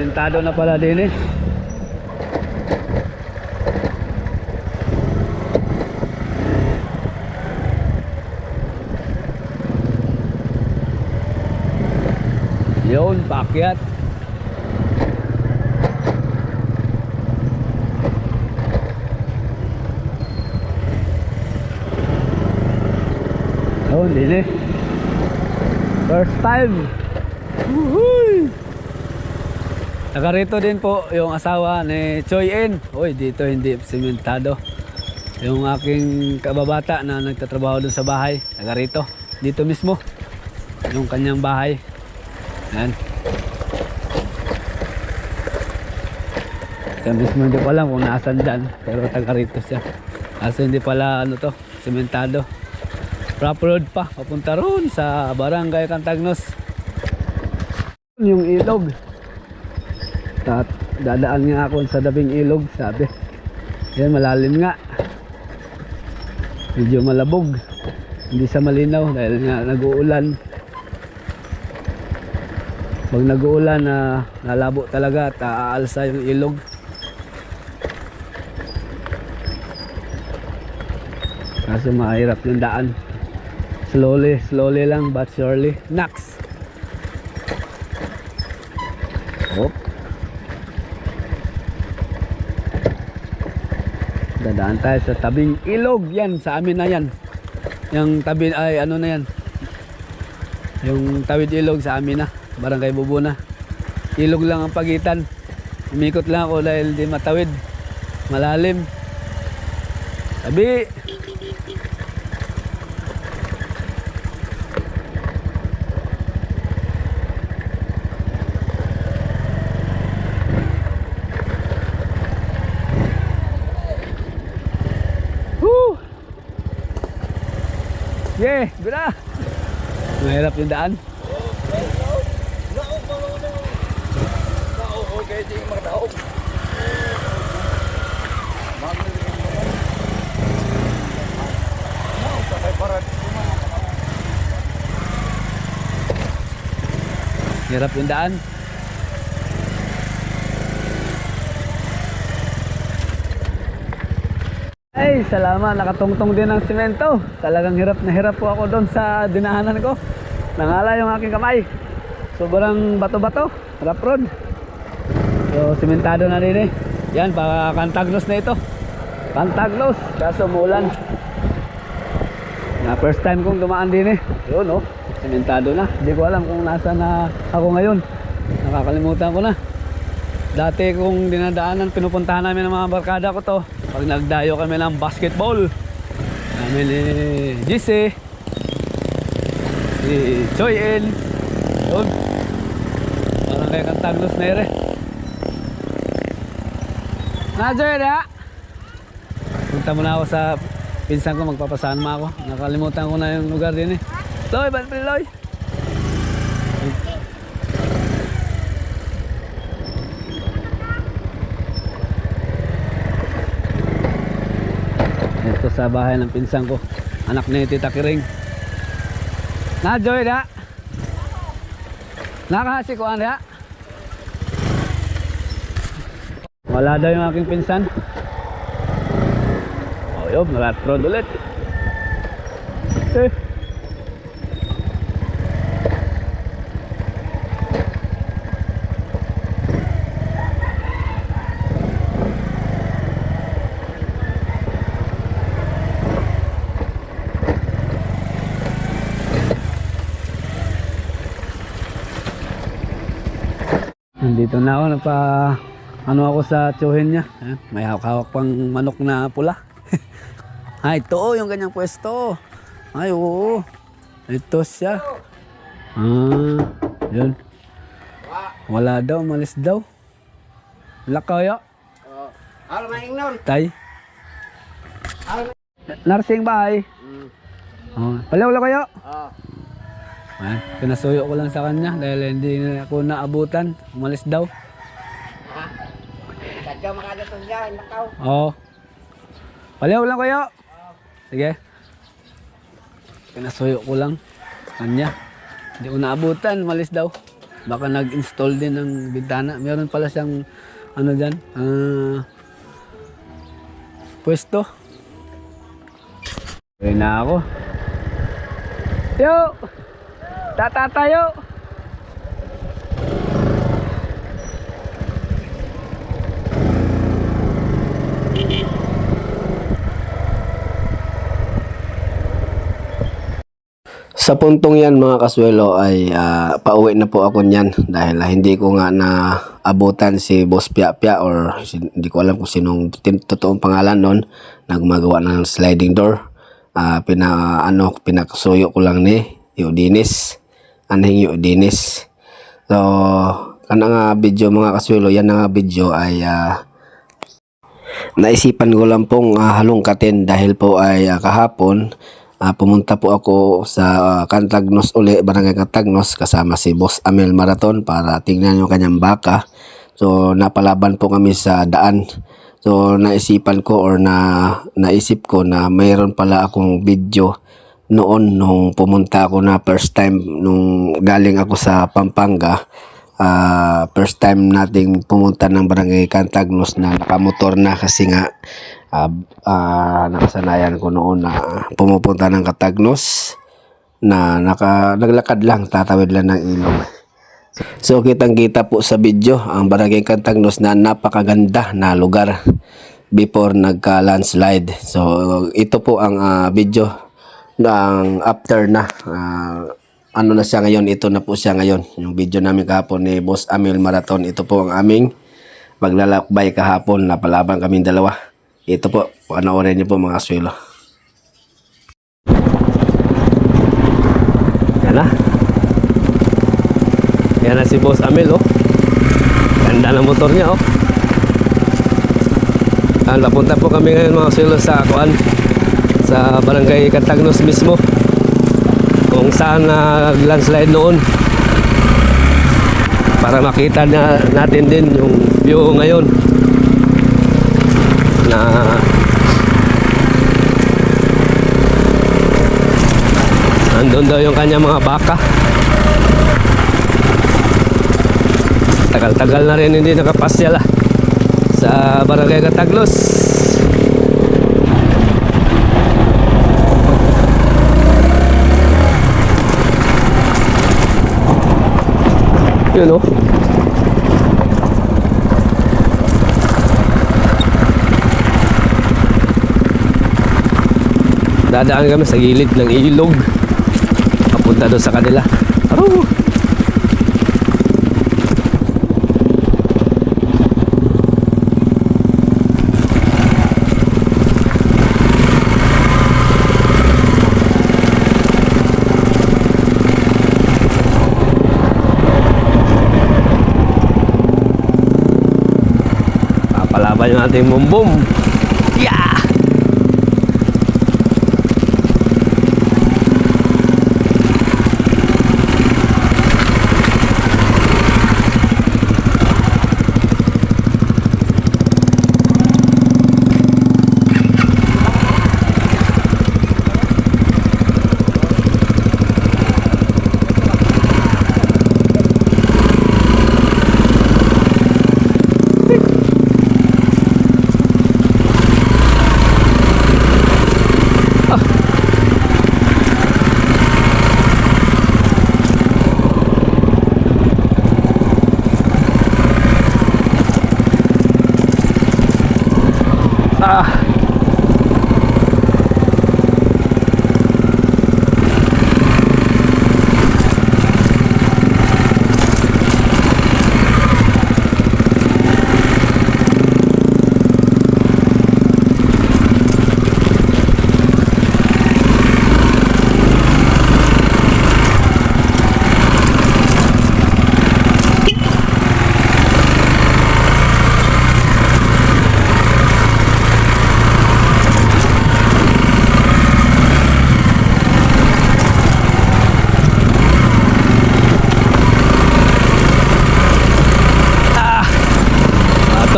Sementado na pala din eh. Yun, pakyat. Yun, din eh. First time. Woohoo! Taga rito din po yung asawa ni Choi En. Uy, dito hindi sementado. Yung aking kababata na nagtatrabaho dun sa bahay. Taga rito. Dito mismo. Yung kanyang bahay. Yan. Siya mismo hindi ko alam kung naasan dyan. Pero taga siya. Kaso hindi pala ano to, sementado. Rough road pa, papunta roon sa Barangay Cantagnos. Yung ilog. Tat, dadaan nga ako sa dabing ilog, sabi. Yan, malalim nga. Medyo malabog. Hindi sa malinaw dahil nga nag-uulan. Pag nag-uulan na nalabo talaga at aalsa yung ilog. Kaso mahirap yung daan. Slowly, slowly lang but surely. Next. Dadaan tayo sa tabing ilog. Yan, sa amin na yan. Yung tabi, ay ano na yan. Yung tawid ilog sa amin na. Barangay Bubuna. Ilog lang ang pagitan. Umikot lang ako dahil di matawid. Malalim. Tabi. Yeah, guna. Mahirap yung daan. Hirap yung daan. Ay, salamat. Nakatungtong din ng simento. Talagang hirap na hirap po ako doon sa dinahanan ko. Nangala yung aking kamay. Sobrang bato-bato. Rough road. So, simentado na rin eh. Yan, pa Cantagnos na ito. Cantagnos. Kaso umulan. Na first time kong dumaan din eh. Yun oh. Simentado na. Hindi ko alam kung nasa na ako ngayon. Nakakalimutan ko na. Dati kung dinadaanan, pinupuntahan namin ng mga barkada ko to. Pag nagdayo kami ng basketball. Kami ni Jesse. Si Choi En. Yun. Parang kaya kantaglos na ere. Nadyo ya. Punta muna ako sa pinsan ko, magpapasaan mo ako. Nakalimutan ko na yung lugar din eh. Loy, ba't Loy? Ito sa bahay ng pinsan ko. Anak ni Tita Kiring. Na, Joy, da? Nakahasi ko, da? Wala daw yung aking pinsan. O, yun, naratrod ulit. Eh. Nandito na ako, nagpa ano ako sa tsuhin niya. Ayan, may hawak-hawak pang manok na pula. Ay, ito oh, yung ganyang pwesto. Ay, oo. Ito siya. Ah, yun. Wala daw, malis daw. Lakayo. Ano maing nun? Tay. Narsing bahay. Oh, palaw lang kayo. Oh. Ayan, pinasuyo ko lang sa kanya dahil hindi na ako naabutan. Umalis daw. Sadya makagatong dyan, nakaw. Oo. Paliw lang kayo. Sige. Pinasuyo ko lang. Kanya. Hindi ko naabutan. Malis daw. Baka nag-install din ng bintana. Meron pala siyang ano dyan, ah, pwesto. Uwi na ako. Yo! Tata tayo! Sa puntong yan mga kaswelo ay ah, pauwi na po ako niyan dahil ah, hindi ko nga na abutan si Boss Pia Pia or si- hindi ko alam kung sinong totoong pangalan nun na gumagawa ng sliding door. Ah, pina, ano, pinakasuyo ko lang ni Eudinis. Anhing Eudinis. So, kana nga video mga kaswelo, yan na nga video ay ah, naisipan ko lang pong ah, halongkatin dahil po ay ah, kahapon ah, pumunta po ako sa ah, Cantagnos uli, Barangay Cantagnos kasama si Boss Amel Maraton para tingnan yung kanyang baka. So napalaban po kami sa daan. So naisipan ko or na naisip ko na mayroon pala akong video noon nung pumunta ako na first time nung galing ako sa Pampanga ah first time nating pumunta ng barangay Cantagnos na nakamotor na kasi nga ah ah, nakasanayan ko noon na pumupunta ng Catagnos na naka, naglakad lang, tatawid lang ng ilog. So kitang kita po sa video ang barangay Cantagnos na napakaganda na lugar before nagka landslide. So ito po ang ah, video ng after na ah, ano na siya ngayon, ito na po siya ngayon. Yung video namin kahapon ni Boss Amil Marathon, ito po ang aming maglalakbay kahapon, napalaban kaming dalawa. Ito po, panoorin niyo po mga swelo. Yan na. Yan na si Boss Amil, oh. Ganda ng motor niya, oh. Ah, napunta po kami ngayon mga swelo sa Kuan sa barangay Cantagnos mismo. Kung saan na landslide noon. Para makita na, natin din yung view ngayon. Na andun daw yung kanya mga baka. Tagal-tagal na rin hindi nakapasyal ah, sa barangay Cataglos yun oh. Dadaan kami sa gilid ng ilog. Papunta doon sa kanila. Aro! papalaban yung ating bumbum yeah!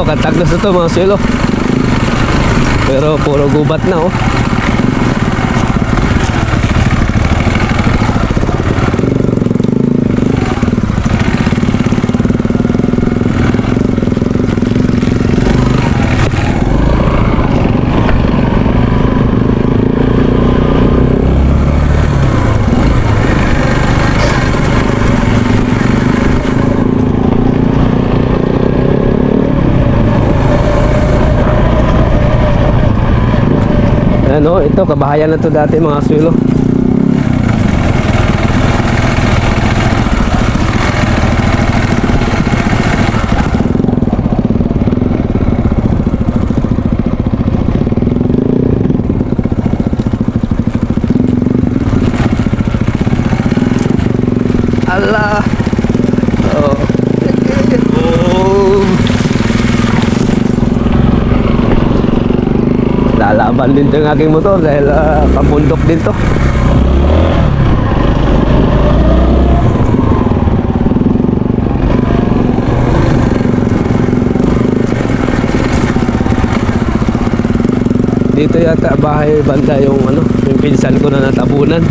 Ito, kantagnas na to mga silo. Pero puro gubat na oh. Ito, kabahayan na to dati mga swilo. Lalaban din 'tong aking motor dahil uh, pabundok din to. Dito yata bahay banda yung ano, yung pinsan ko na natabunan.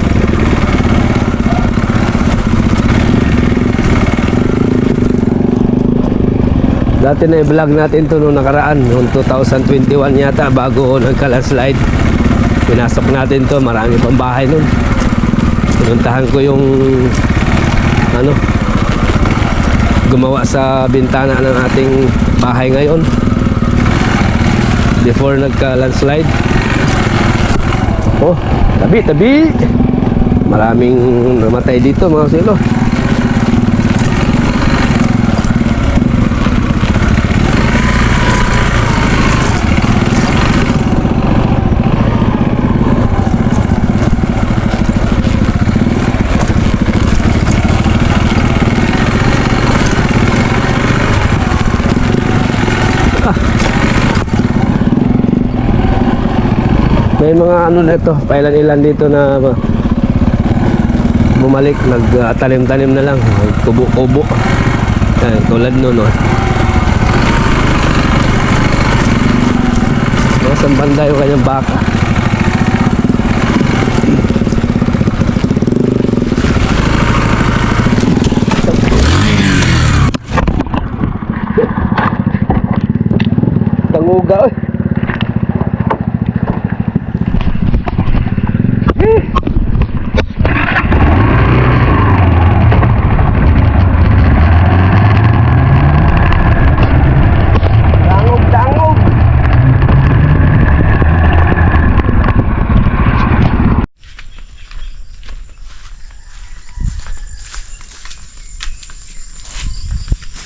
Dati na i-vlog natin to nung nakaraan, noong 2021 yata bago nagka-landslide. Pinasok natin to, marami pang bahay nun. Pinuntahan ko yung ano gumawa sa bintana ng ating bahay ngayon before nagka-landslide. Oh, tabi, tabi. Maraming namatay dito mga silo. May mga ano na ito, pailan-ilan dito na bumalik, nagtanim-tanim na lang, kubo-kubo. Yan, tulad nun, no. Nasaan banda yung kanyang baka? Tanguga, oy.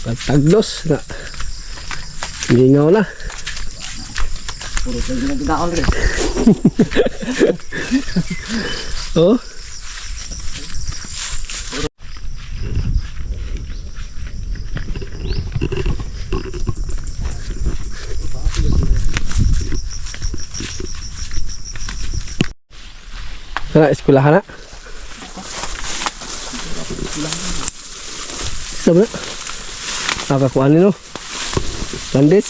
Pagtagdos na. Nga na. Puro tayo ginagaon rin. Oh. Sana eskwelahan na. Sabi na. Nakakuha nino. Landis.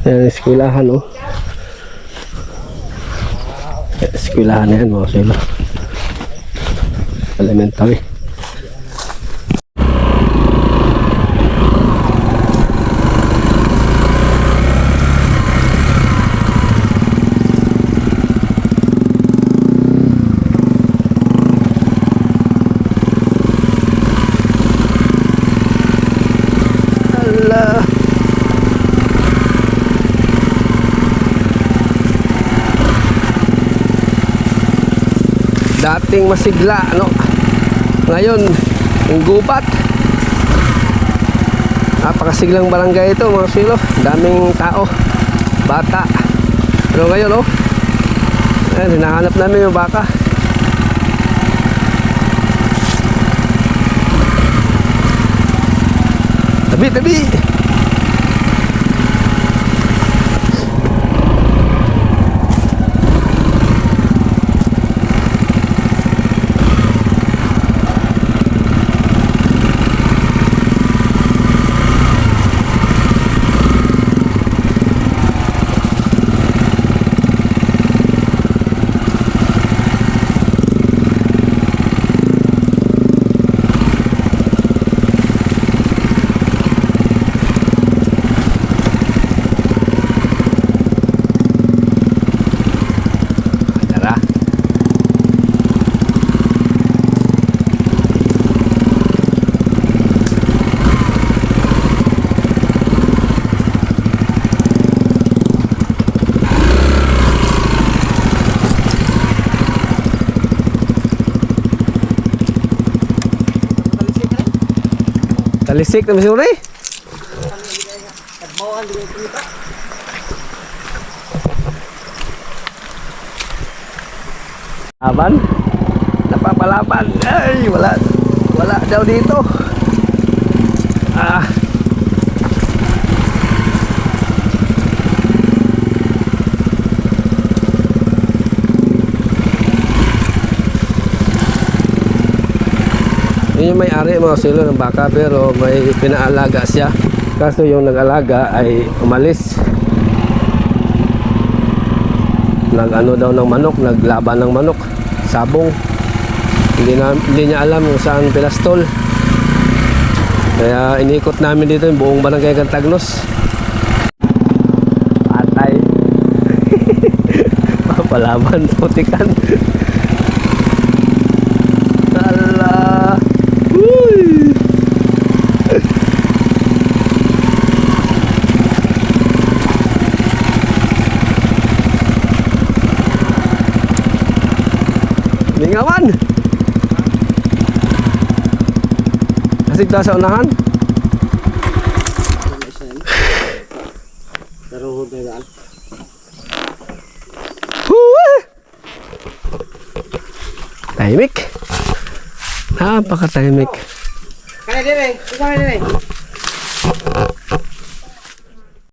Yan, eskwelahan, oh. Eskwelahan na yan, mga sila. Elementary. Dating masigla ano? Ngayon yung gubat. Napakasiglang barangay ito mga silo. Daming tao bata. Pero ngayon oh Ayan, hinahanap namin yung baka. Tabi tabi Talisik na misuri. Laban. Napapalaban. Ay, wala. Wala daw dito. Ah. May-ari mga silo ng baka pero may pinaalaga siya. Kaso yung nag-alaga ay umalis. Nag-ano daw ng manok, naglaban ng manok, sabong. Hindi, na, hindi niya alam kung saan pinastol. Kaya inikot namin dito yung buong barangay Cantagnos. Patay. Papalaban, putikan. Ala. Uy. Lingawan. Kasi ta sa unahan. Huwag Tahimik. Napaka-tahimik. Kaya din eh. Ikaw din eh.